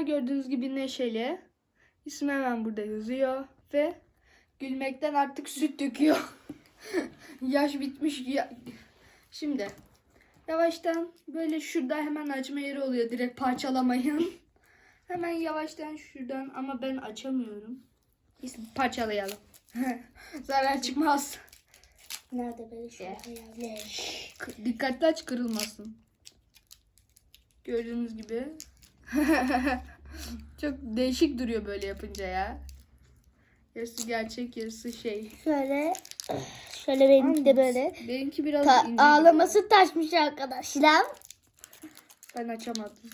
Gördüğünüz gibi neşeli. İsmi hemen burada yazıyor ve gülmekten artık süt döküyor. Yaş bitmiş. Ya... Şimdi yavaştan böyle şurada hemen açma yeri oluyor. Direkt parçalamayın. hemen yavaştan şuradan ama ben açamıyorum. Parçalayalım. Zarar çıkmaz. Nerede böyle şurada yani? K- Dikkatli aç kırılmasın. Gördüğünüz gibi. Çok değişik duruyor böyle yapınca ya. Yarısı gerçek yarısı şey. Şöyle şöyle benimki de böyle. Benimki biraz Ta- ince ağlaması taşmış arkadaşlar. Ben açamadım.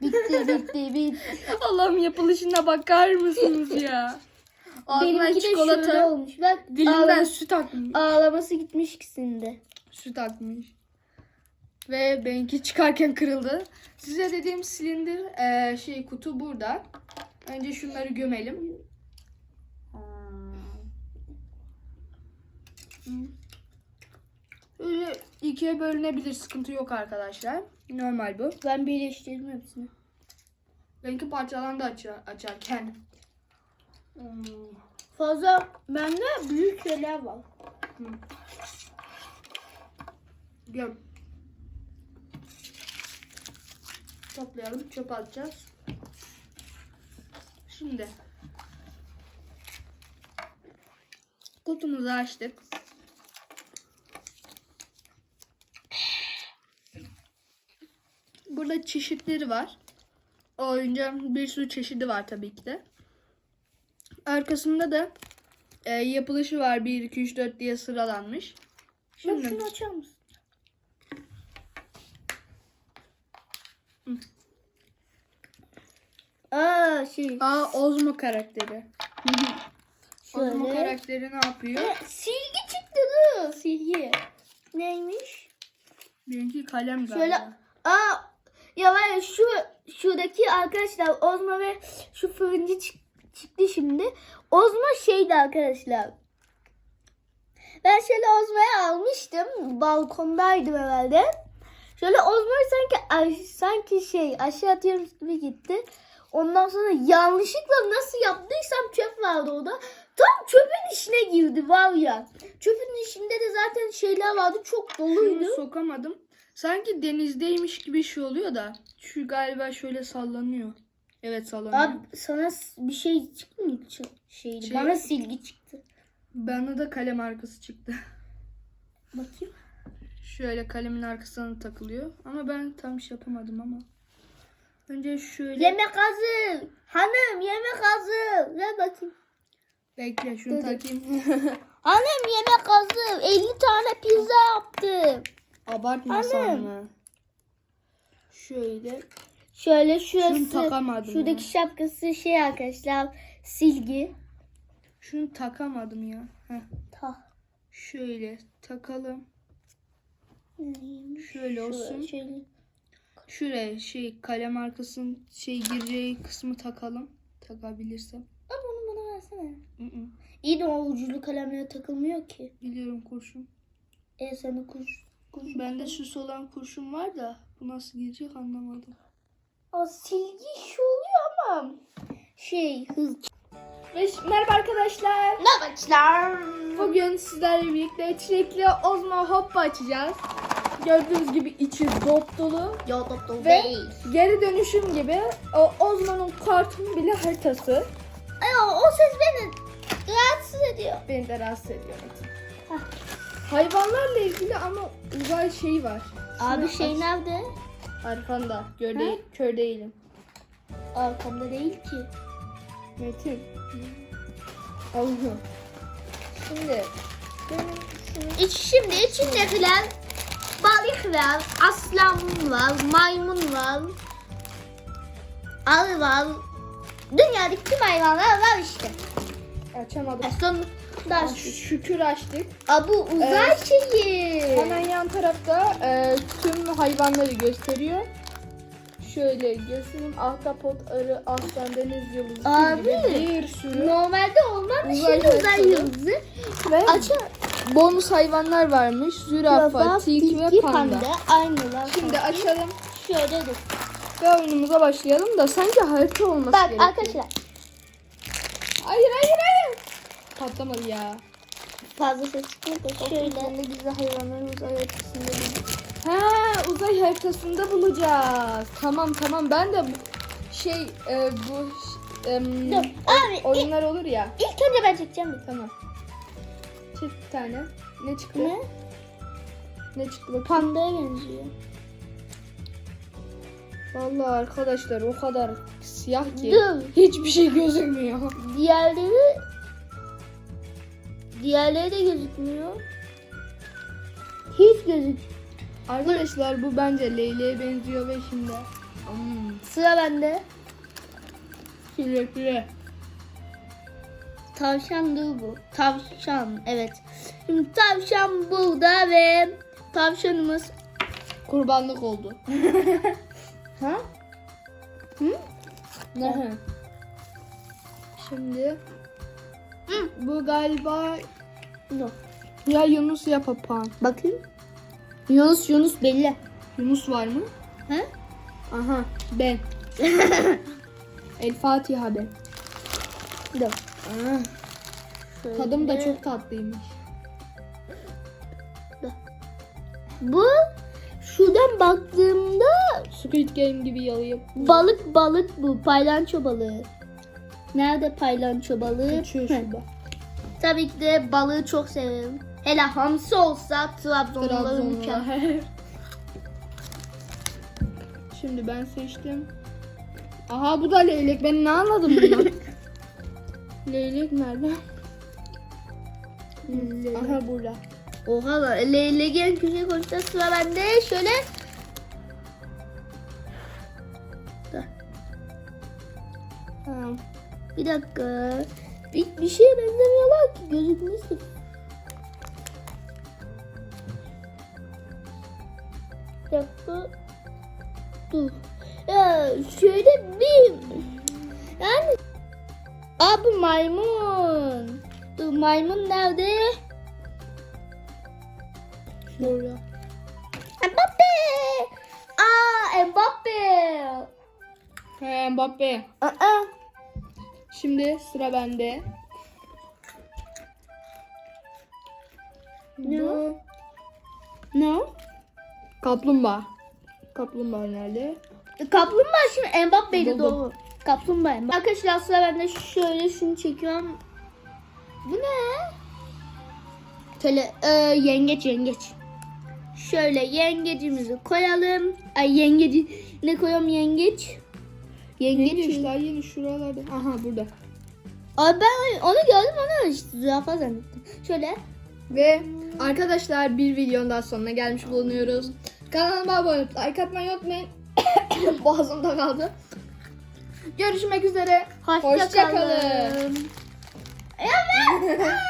Bitti bitti bitti. Allah'ım yapılışına bakar mısınız ya? Ağzına benimki de şöyle çikolata. olmuş. Bak Dilinden süt akmış. ağlaması gitmiş ikisinde. Süt akmış. Ve benimki çıkarken kırıldı. Size dediğim silindir eee, şey kutu burada. Önce şunları gömelim. Öyle ikiye bölünebilir. Sıkıntı yok arkadaşlar. Normal bu. Ben birleştirdim hepsini. Benimki parçalandı açar, açarken. Fazla bende büyük şeyler var. Göm. Toplayalım. Çöp atacağız. Şimdi. Kutumuzu açtık. Burada çeşitleri var. O oyuncağın bir sürü çeşidi var tabii ki de. Arkasında da e, yapılışı var. 1, 2, 3, 4 diye sıralanmış. Bak Şimdi şunu açar mısın? Aa şey. Aa Ozmo karakteri. Ozmo Şöyle. karakteri ne yapıyor? E, silgi çıktı dur. Silgi. Neymiş? Benimki kalem galiba. Şöyle. Aa ya var ya şu şuradaki arkadaşlar Ozma ve şu fırıncı çık- çıktı şimdi. Ozma şeydi arkadaşlar. Ben şöyle Ozma'yı almıştım. Balkondaydım herhalde. Şöyle Ozma'yı sanki sanki şey aşağı atıyorum gibi gitti. Ondan sonra yanlışlıkla nasıl yaptıysam çöp vardı orada. Tam çöpün içine girdi var ya. Çöpün içinde de zaten şeyler vardı çok doluydu. Şunu sokamadım. Sanki denizdeymiş gibi şey oluyor da. Şu galiba şöyle sallanıyor. Evet sallanıyor. Abi sana bir şey çıktı mı? Şeydi. Şey- Bana silgi çıktı. Bana da kalem arkası çıktı. Bakayım. Şöyle kalemin arkasına takılıyor. Ama ben tam şey yapamadım ama. Önce şöyle. Yemek hazır. Hanım yemek hazır. Ver bakayım. Bekle şunu Dur, takayım. Hanım yemek hazır. 50 tane pizza yaptım. Abartmasam Annem. mı? Şöyle. Şöyle şurası. Şunu Şuradaki şapkası şey arkadaşlar. Silgi. Şunu takamadım ya. Heh. Ta. Şöyle takalım. Şöyle olsun. Şöyle. Şuraya şey kalem arkasının şey gireceği kısmı takalım. Takabilirsem. Ama onu bana versene. Hı hı. İyi de o uculu kalemlere takılmıyor ki. Biliyorum kurşun. E sana kuş. kuş Bende süs olan kurşun var da bu nasıl girecek anlamadım. O silgi şu oluyor ama şey hız. Ve ş- merhaba arkadaşlar. Bugün sizlerle birlikte çilekli Ozmo Hoppa açacağız. Gördüğünüz gibi içi dop dolu. Yo top top Ve değil. geri dönüşüm gibi o Ozmo'nun kartın bile haritası. Ay o, ses beni rahatsız ediyor. Beni de rahatsız ediyor. Hah. Hayvanlarla ilgili ama uzay şey var. Abi Şunu şey aç. nerede? Arkanda. Gör değil, kör değilim. Arkamda değil ki. Metin. Allah'ım. Şimdi benim şunu İç, şimdi içindekiler balık var, aslan var, maymun var, arı var. Dünyadaki tüm hayvanlar var işte. açamadım. Ah, açtık. Şükür açtık. Aa, bu uzay Evet. şeyi. Hemen yan tarafta e, tüm hayvanları gösteriyor. Şöyle göstereyim. Ahtapot, arı, aslan, deniz yıldızı Abi. gibi bir sürü. Normalde olmaz Uzay şimdi uzay yıldızı. Ve Açar. Bonus hayvanlar varmış. Zürafa, tilki ve panda. Aynı lan. Şimdi açalım. Şöyle dur. Ve oyunumuza başlayalım da sanki harita olması Bak gerekiyor. arkadaşlar Hayır hayır hayır. Patlamadı ya. fazla ses çıkmadı. Şöyle gizli hayvanları uzay haritasında Ha uzay haritasında bulacağız. Tamam tamam ben de bu- şey e, bu em, Dur, abi, ilk- oyunlar olur ya. İlk önce ben çekeceğim Tamam. Çift bir tane. Ne çıktı? Ne? Ne çıktı bakayım. Pandaya benziyor. Vallahi arkadaşlar o kadar siyah ki Dur. hiçbir şey gözükmüyor. Diğerleri diğerleri de gözükmüyor. Hiç gözük. Arkadaşlar bu bence leyleğe benziyor ve şimdi hmm, Sıra bende. sürekli Tavşan bu. Tavşan evet. Şimdi tavşan burada ve tavşanımız kurbanlık oldu. ha? Ne? hı? Şimdi bu galiba No. ya Yunus ya papağan. Bakayım. Yunus Yunus belli. Yunus var mı? Ha? Aha ben. El Fatiha ben. Dur. Tadım da çok tatlıymış. Bu şuradan baktığımda Squid Game gibi yalayıp balık balık bu. Paylanço balığı. Nerede paylanço balığı? şurada. Tabii ki de balığı çok severim. Hele hamsi olsa Trabzonlular. mükemmel. Şimdi ben seçtim. Aha bu da leylek. Ben ne anladım bundan? leylek nerede? Aha burada. Oha lan leyleğin köşe koşta sıra bende. Şöyle. Ha. Bir dakika. Bir, bir şeye benzemiyorlar ki gözükmüyor. Bir dakika. Dur. Ya şöyle bir Aa bu maymun. Dur maymun nerede? Burada. Mbappe. Aa Mbappe. He Mbappe. Aa. Şimdi sıra bende. Bu Ne? kaplumbağa. Kaplumbağa nerede? Kaplumbağa şimdi Mbappe'ydi doğru. Kaplumbağa. Mbappe. Arkadaşlar sıra bende şöyle şunu çekiyorum. Bu ne? Tele, e, yengeç yengeç. Şöyle yengecimizi koyalım. Ay yengeci ne koyalım yengeç? Yengeç. Yengeçler yeni şuralarda. Aha burada. Ay ben onu gördüm onu işte zürafa zannettim. Şöyle. Ve arkadaşlar bir videonun daha sonuna gelmiş bulunuyoruz. Kanalıma abone olup like atmayı unutmayın. Boğazımda kaldı. Görüşmek üzere. Hoşça, Hoşça kalın. Evet.